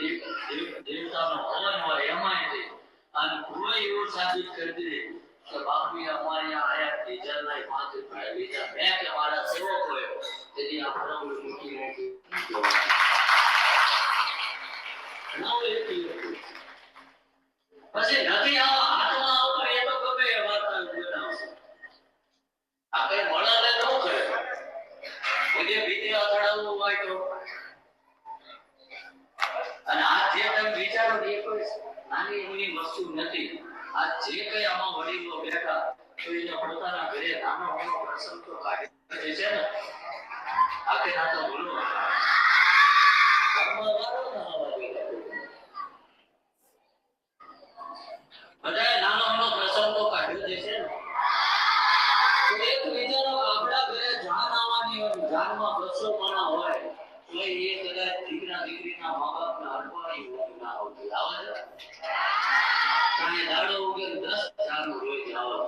દેવતાનો હવન એવું સાબિત કરી દે કે બાપી અમારે આયા બીજા ના પાંચ રૂપિયા બીજા મેં કે મારા હતી. પછી નથી આવા હાથમાં આવતો એ તો ગમે એ વાર્તા બનાવશે આ કઈ મળાને ન કરે બીજે બીજે અથડાવવું હોય તો અને આ જે તમે વિચારો છો એ કોઈ નાની એમની વસ્તુ નથી આ જે કઈ આમાં વડીલો બેઠા, તો એને પોતાના ઘરે નાનો મોટો પ્રસંગ તો કાઢી છે ને. આખે ના તો જોઈએ. બધાએ નાનો નાનો પ્રસંગ તો કાઢ્યો છે ને. એક બીજાનો આપણા ઘરે હોય જાનમાં બસો માણા હોય, તો એ દીકરા દીકરીના મા બાપના અડવાની હોય ના આવતી આવે કાંઈ દાડો ઉગે દસ ચાલુ રોજ આવો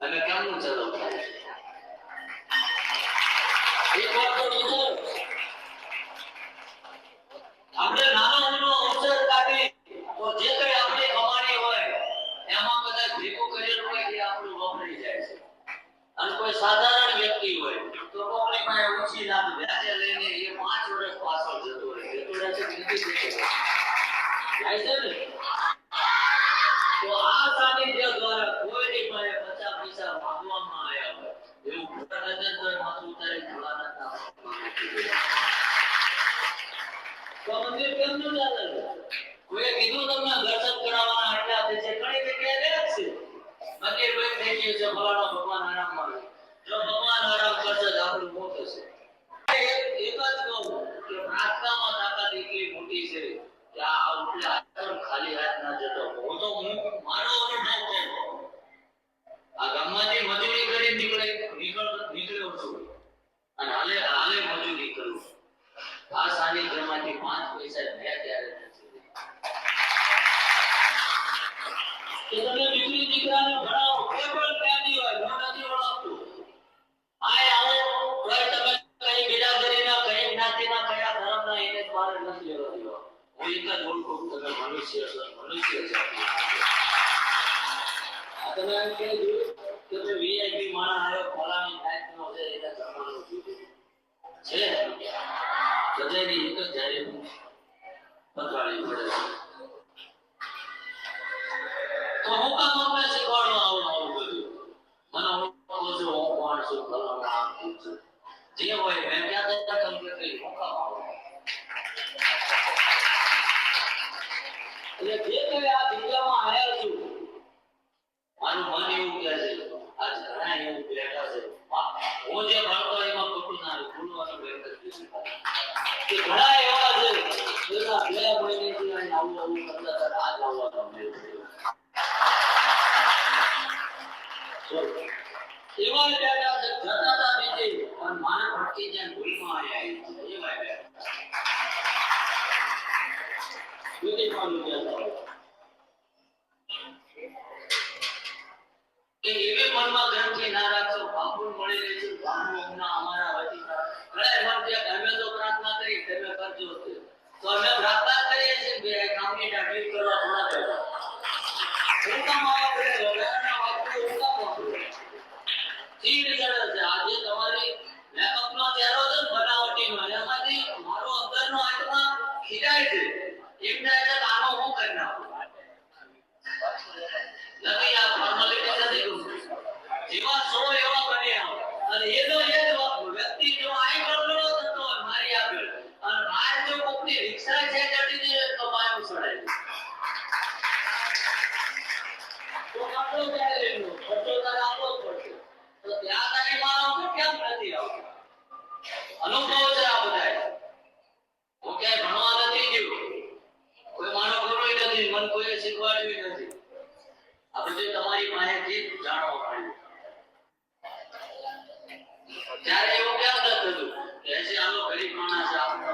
અને કેમનું તો વિચારો આપણે નાનો નાનો અવસર કાઢી તો જે કઈ આપણી કમાણી હોય, એમાં કદાચ ભેગું કરેલું હોય એ આપણું વપરાઈ જાય છે. અને કોઈ સાધારણ વ્યક્તિ હોય, તો કોકની પાસે ઊંચી લાભ વ્યાજે લઈને એ પાંચ વર્ષ પાછળ જતો રહે. જતો રહે છે નથી જતો? છે ને? આ દ્વારા કોઈની પાસે પચાસ પૈસા માંગવામાં આવ્યા હોય એવું ભૂરા નજર માથું ઉતારી ભોળાનાથના હાથમાં તો મંદિર કેમનું ચાલે કોઈ કીધું તમને દર્શન કરાવવાના આટલા છે ઘણી જગ્યાએ લે છે મંદિર બંધ થઈ ગયું છે ફલાણા ભગવાન આરામમાં જો ભગવાન આરામ કરશે તો આપણું મોત હશે એક જ કહું કે પ્રાર્થનામાં તાકાત એટલી મોટી છે કે આ ઉપલે હાથ પર ખાલી હાથ ના જતો હું તો હું મારો અનુભવ કહું આ ગામમાંથી મજૂરી કરી નીકળે નીકળ નીકળ્યો છું અને હાલે હાલે મજૂરી કરું આ સાનિધ્યમાંથી પાંચ પૈસા મેં ત્યારે નથી કે તમે દીકરી દીકરાને ભણાવો એ પણ ત્યાંની હોય હું નથી ઓળખતું. આય આવો તોય તમે કઈ બિરાદરીના કઈ જ્ઞાતિના કયા ધર્મના એને મારે નથી લેવા દેવા હું એક જ ઓળખું તમે મનુષ્ય છો મનુષ્ય જાતિ તમે એમ કહી દીધું કે તમે વીઆઈપી માણસ આવ્યો ફલાણી જાતનો છે એને છે. બધાની એક જ જારી પતવાળી પડે છે. તો મને હું કોણ છું ફલાણું આમ છું જે મન એવું કહે છે આજ ઘણા એવું બેઠા છે. હું જે ભણતો ઘણા એવા છે. બે મહિનેથી આવું મેળ પડ્યો. એવા બેઠા છે જતા હતા બીજે પણ માને ભટકી જાય ભૂલમાં આયા છે એવા બેઠા બીજી પાલું બેઠા હોય. કે એવી મનમાં ગ્રંથિ ના રાખશો બાપુ મળી રહે છે બાપુ અમને અમારા વતી ઘણા એવા છે કે અમે તો પ્રાર્થના કરી તમે કરજો તે. તો અમે બહાર રિક્ષા છે ચડી જાય તો માયું સડાય તો આપણો જાય એનો ખર્ચો તારે પડશે તો ત્યાં તારી માણસો કેમ નથી આવતો અનુભવ છે આ બધાય હું ક્યાંય ભણવા નથી ગયો કોઈ મારો ગુરુ નથી મને કોઈએ શીખવાડ્યું નથી આ બધું તમારી જ જાણવા પડ્યું ત્યારે એવું કેમ ન થતું કે આનો ગરીબ માણસ છે આપણે છે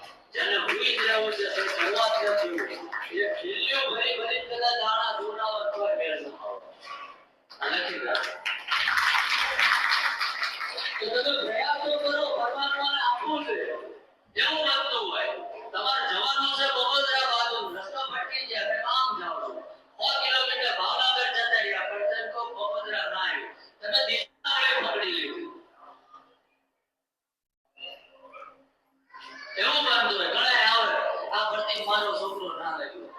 જેને ભૂલી જ રહેવું છે તો શરૂઆત જવાનું છે કિલોમીટર ભાવનગર જતા રહ્યા, પણ તેમ કહો બગોદરા ના એવું બનતું હોય ઘણા આવે આ પ્રતિક મારો છોકરો ના એવું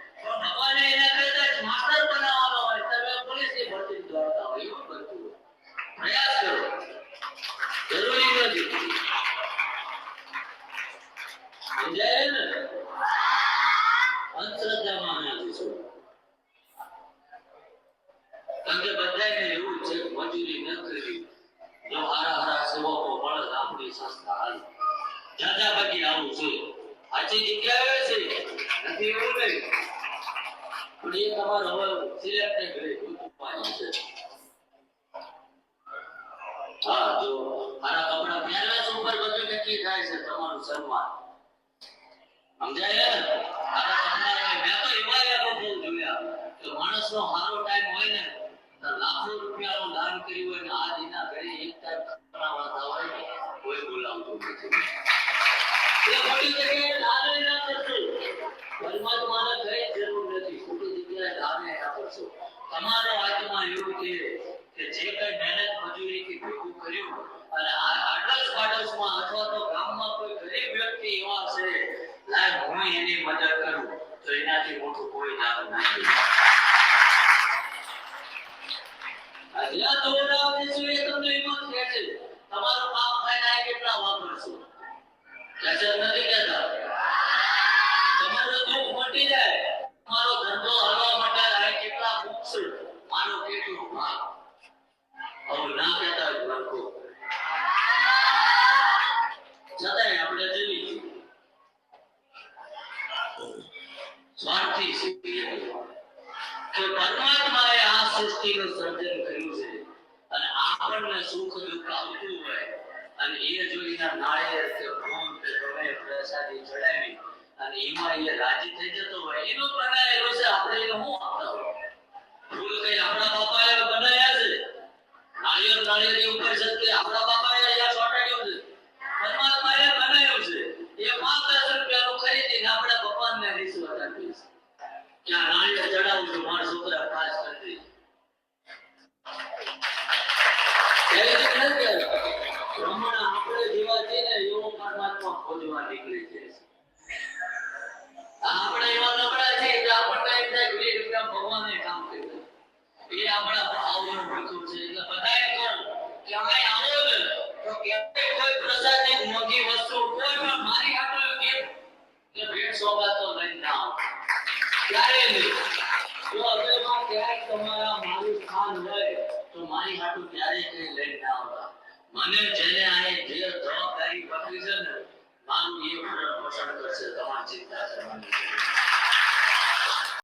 કારણ કે મજૂરી ન કરવી હારા હારા સેવકો મળે સંસ્થા હાલે જાજા આવું છે આછી જગ્યાએ છે પણ એ સારો ટાઈમ હોય ને લાખો રૂપિયાનું દાન કર્યું હોય આ દીના ઘરે એક ટાઈમ હોય કોઈ બોલાવતું એ ખોટી જગ્યાએ દાન કરશો. તમારો આત્મા એવું કે કે જે કઈ મહેનત મજૂરીથી ભેગું કર્યું, અને આડોશ પાડોશમાં અથવા તો ગામમાં કોઈ ગરીબ વ્યક્તિ એવા છે હું એની મદદ કરું. તો એનાથી મોટું કોઈ દાન નથી. કહે છે. તમારું કામ થાય કેટલા વાપરશો નથી કહેતા. તમારો દુઃખ મટી જાય. લખો છતાંય આપણે જેવી સ્વાર્થી કે પરમાત્માએ આ સૃષ્ટિનું સર્જન કર્યું છે અને આપણને સુખ દુઃખ આવતું હોય અને એ જોઈને નાળિયેર કે ભૂમ કે ગમે પ્રસાદી ચડાવી અને એમાં એ રાજી થઈ જતો હોય, એનું બનાવેલું છે, આપણે એને શું આપતા હોય ભૂલ કઈ આપણા બાપાએ બનાવ્યા છે? નાળિયેર છે કે આપણા બાપાએ અહીંયા છે છે આપણે ભગવાનને રિશ્વત આપી છે કે નાળિયેર ચડાવું છું, મારા છોકરા પાસ કરી એવી રીતે નથી કહેતા. હમણાં આપણે જેવા છીએ નીકળી જાય છે. આપણે એવા નબળા છીએ કે આપણને એમ થાય કે બે રૂપિયા ભગવાને કામ કર્યું. એ આપણા મને જેને આ જે જવાબદારી પકડી છે ને, મારું એ ભરણ પોષણ કરશે. તમારી ચિંતા કરવાની.